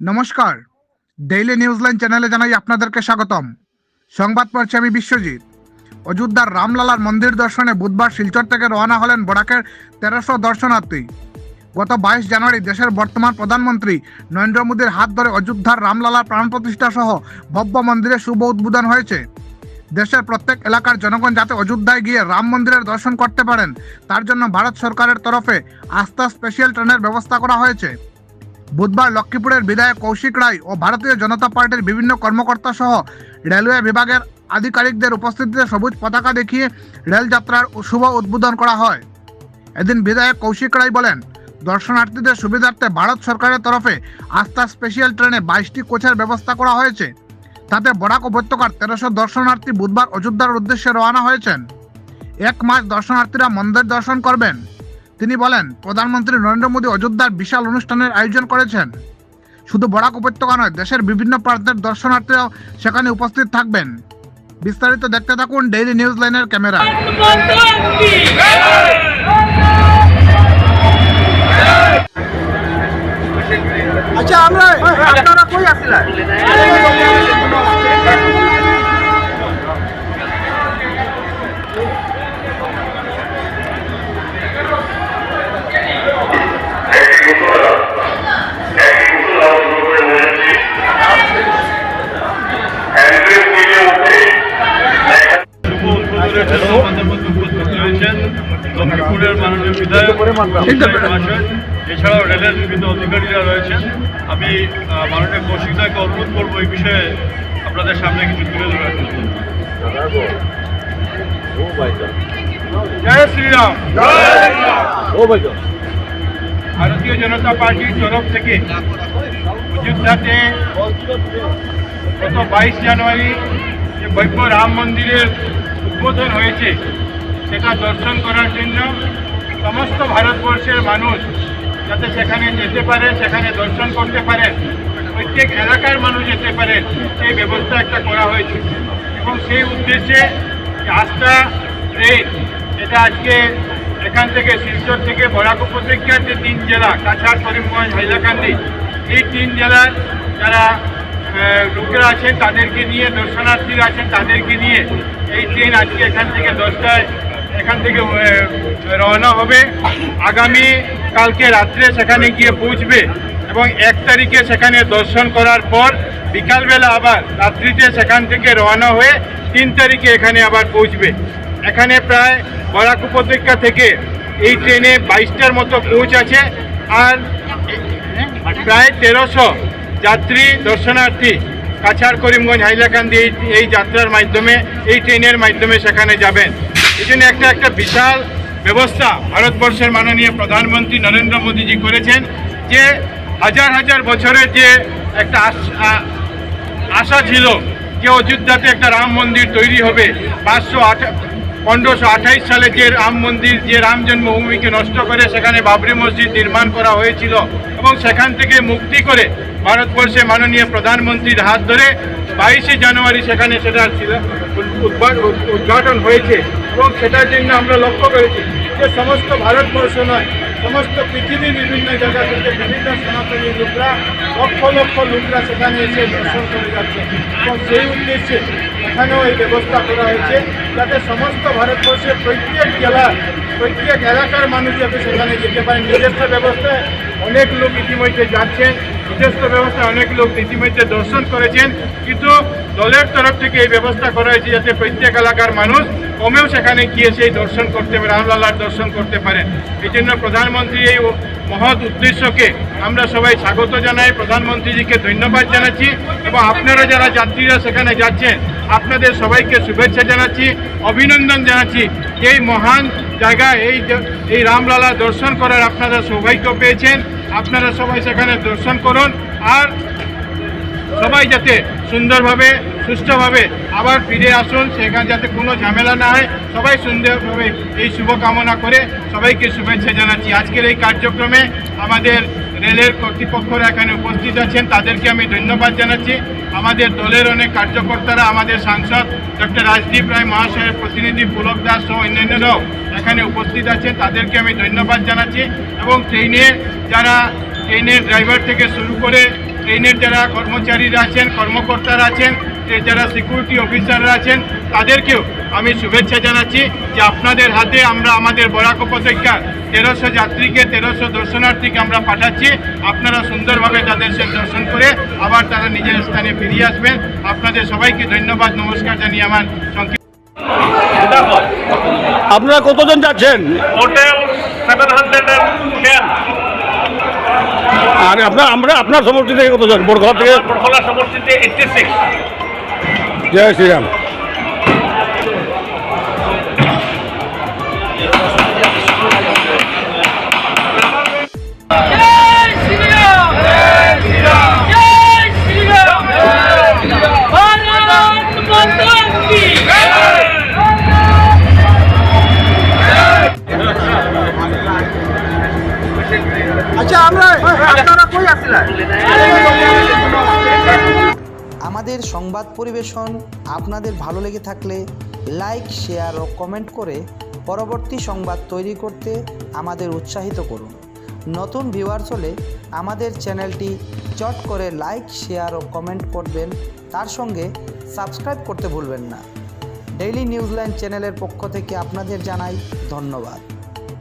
নমস্কার। ডেইলি নিউজলাইন চ্যানেলে জানাই আপনাদেরকে স্বাগতম। সংবাদ পড়ছি আমি বিশ্বজিৎ। অযোধ্যার রামলালার মন্দির দর্শনে বুধবার শিলচর থেকে রওনা হলেন বরাকের তেরোশো দর্শনার্থী। গত বাইশ জানুয়ারি দেশের বর্তমান প্রধানমন্ত্রী নরেন্দ্র মোদীর হাত ধরে অযোধ্যার রামলালার প্রাণ প্রতিষ্ঠা সহ ভব্য মন্দিরে শুভ উদ্বোধন হয়েছে। দেশের প্রত্যেক এলাকার জনগণ যাতে অযোধ্যায় গিয়ে রাম মন্দিরের দর্শন করতে পারেন, তার জন্য ভারত সরকারের তরফে আস্থা স্পেশাল ট্রেনের ব্যবস্থা করা হয়েছে। বুধবার লক্ষ্মীপুরের বিধায়ক কৌশিক রায় ও ভারতীয় জনতা পার্টির বিভিন্ন কর্মকর্তা সহ রেলওয়ে বিভাগের আধিকারিকদের উপস্থিতিতে সবুজ পতাকা দেখিয়ে রেলযাত্রার শুভ উদ্বোধন করা হয়। এদিন বিধায়ক কৌশিক রায় বলেন, দর্শনার্থীদের সুবিধার্থে ভারত সরকারের তরফে আস্থা স্পেশাল ট্রেনে বাইশটি কোচের ব্যবস্থা করা হয়েছে। তাতে বরাক উপত্যকার তেরোশো দর্শনার্থী বুধবার অযোধ্যার উদ্দেশ্যে রওনা হয়েছেন। এক মাস দর্শনার্থীরা মন্দির দর্শন করবেন। তিনি বলেন, প্রধানমন্ত্রী নরেন্দ্র মোদী অযোধ্যার বিশাল অনুষ্ঠানের আয়োজন করেছেন। শুধু বরাক উপত্যকা নয়, দেশের বিভিন্ন প্রান্তের দর্শনার্থীরাও সেখানে উপস্থিত থাকবেন। বিস্তারিত দেখতে থাকুন ডেইলি নিউজ লাইনের ক্যামেরা। আচ্ছা আমরা আপনারা কই আসছিলেন শুভ উদ্বোধনের জন্য আমাদের মধ্যে উপস্থিত রয়েছেন লক্ষ্মীপুরের মাননীয় বিধায়ক মহাশয় এছাড়াও রেলের বিভিন্ন অধিকারীরা রয়েছেন। আমি মাননীয় কৌশিক দাকে অনুরোধ করব এই বিষয়ে আপনাদের সামনে কিছু তুলে ধরার জন্য। জয় শ্রীরাম। ভারতীয় জনতা পার্টির তরফ থেকে অযোধ্যাতে গত বাইশ জানুয়ারি যে বৈব্য রাম মন্দিরের উদ্বোধন হয়েছে, সেটা দর্শন করার জন্য সমস্ত ভারতবর্ষের মানুষ যাতে সেখানে যেতে পারে, সেখানে দর্শন করতে পারেন প্রত্যেক এলাকার মানুষ যেতে পারে, সেই ব্যবস্থা একটা করা হয়েছে। এবং সেই উদ্দেশ্যে আস্থা ট্রেন এটা আজকে এখান থেকে শিলচর থেকে বরাক উপত্যকার যে তিন জেলা, কাছাড়, করিমগঞ্জ, হাইলাকান্দি, এই তিন জেলার যারা লোকেরা আছেন, তাদেরকে নিয়ে, দর্শনার্থীরা আছেন, তাদেরকে নিয়ে এই ট্রেন আজকে এখান থেকে দশটায় এখান থেকে রওনা হবে। আগামী কালকে রাত্রে সেখানে গিয়ে পৌঁছবে এবং এক তারিখে সেখানে দর্শন করার পর বিকালবেলা আবার রাত্রিতে সেখান থেকে রওনা হয়ে তিন তারিখে এখানে আবার পৌঁছবে। এখানে প্রায় বরাক উপত্যকা থেকে এই ট্রেনে বাইশটার মতো কোচ আছে আর প্রায় তেরোশো যাত্রী, দর্শনার্থী কাছাড় করিমগঞ্জ হাইলাকান্দি এই এই যাত্রার মাধ্যমে, এই ট্রেনের মাধ্যমে সেখানে যাবেন। এই জন্য একটা একটা বিশাল ব্যবস্থা ভারতবর্ষের মাননীয় প্রধানমন্ত্রী নরেন্দ্র মোদীজি করেছেন যে হাজার হাজার বছরের যে একটা আশ- ছিল যে অযোধ্যাতে একটা রাম মন্দির তৈরি হবে, পাঁচশো পনেরোশো আঠাইশ সালে যে রাম মন্দির, যে রাম জন্মভূমিকে নষ্ট করে সেখানে বাবরি মসজিদ নির্মাণ করা হয়েছিল এবং সেখান থেকে মুক্তি করে ভারতবর্ষে মাননীয় প্রধানমন্ত্রীর হাত ধরে বাইশে জানুয়ারি সেখানে সেটা ছিল উদ্ঘাটন হয়েছে এবং সেটার জন্য আমরা লক্ষ্য করেছি যে সমস্ত ভারতবর্ষ নয় সমস্ত পৃথিবীর বিভিন্ন জায়গা থেকে বিভিন্ন সনাতনী লোকরা, লক্ষ লক্ষ লোকরা সেখানে এসে দর্শন করে যাচ্ছে। এবং সেই উদ্দেশ্যে এখানেও এই ব্যবস্থা করা হয়েছে যাতে সমস্ত ভারতবর্ষের প্রত্যেক জেলা প্রত্যেক এলাকার মানুষ যাতে সেখানে যেতে পারে। নিজস্ব ব্যবস্থায় অনেক লোক ইতিমধ্যে যাচ্ছেন, নিজস্ব ব্যবস্থায় অনেক লোক ইতিমধ্যে দর্শন করেছেন, কিন্তু দলের তরফ থেকে এই ব্যবস্থা করা হয়েছে যাতে প্রত্যেক এলাকার মানুষ কমেও সেখানে গিয়ে সেই দর্শন করতে পারে রামলালার দর্শন করতে পারেন। এই জন্য প্রধানমন্ত্রী এই মহৎ উদ্দেশ্যকে আমরা সবাই স্বাগত জানাই, প্রধানমন্ত্রীজিকে ধন্যবাদ জানাচ্ছি এবং আপনারা যারা যাত্রীরা সেখানে যাচ্ছেন, আপনাদের সবাইকে শুভেচ্ছা জানাচ্ছি, অভিনন্দন জানাচ্ছি। এই মহান জায়গায় এই এই রামলালা দর্শন করার আপনারা সৌভাগ্য পেয়েছেন। আপনারা সবাই সেখানে দর্শন করুন আর সবাই যাতে সুন্দরভাবে সুস্থভাবে আবার ফিরে আসুন, সেখানে যাতে কোনো ঝামেলা না হয়। সবাই সুন্দরভাবে এই শুভকামনা করে সবাইকে শুভেচ্ছা জানাচ্ছি। আজকের এই কার্যক্রমে আমাদের রেলের কর্তৃপক্ষরা এখানে উপস্থিত আছেন। তাদেরকে আমি ধন্যবাদ জানাচ্ছি। আমাদের দলের অনেক কার্যকর্তারা, আমাদের সাংসদ ডক্টর রাজদীপ রায় মহাশয়ের প্রতিনিধি পুলক দাস সহ অন্যান্যরাও এখানে উপস্থিত আছেন। তাদেরকে আমি ধন্যবাদ জানাচ্ছি এবং ট্রেনে যারা, ট্রেনের ড্রাইভার থেকে শুরু করে ট্রেনের যারা কর্মচারীরা আছেন, কর্মকর্তারা আছেন যারা সিকিউরিটি অফিসাররা আছেন, তাদেরকেও আমি শুভেচ্ছা জানাচ্ছি যে আপনাদের হাতে আমরা আমাদের বরাক উপত্যকা তেরোশো যাত্রীকে তেরোশো দর্শনার্থীকে আমরা পাঠাচ্ছি। আপনারা সুন্দরভাবে তাদের সে দর্শন করে আবার তারা নিজের স্থানে ফিরিয়ে আসবেন। আপনাদের সবাইকে ধন্যবাদ নমস্কার জানিয়ে আমার সংক্ষিপ্ত আপনারা কতজন যাচ্ছেন? আর আপনার আমরা আপনার সমষ্টি থেকে কতজন? থেকে? বড়খলা এইটটি সিক্স জয় শ্রীরাম। আচ্ছা আমাদের সংবাদ পরিবেশন আপনাদের ভালো লেগে থাকলে লাইক, শেয়ার ও কমেন্ট করে পরবর্তী সংবাদ তৈরি করতে আমাদের উৎসাহিত করুন। নতুন ভিউয়ার্স হলে আমাদের চ্যানেলটি চট করে লাইক, শেয়ার ও কমেন্ট করবেন। তার সঙ্গে সাবস্ক্রাইব করতে ভুলবেন না। ডেইলি নিউজল্যান্ড চ্যানেলের পক্ষ থেকে আপনাদের জানাই ধন্যবাদ।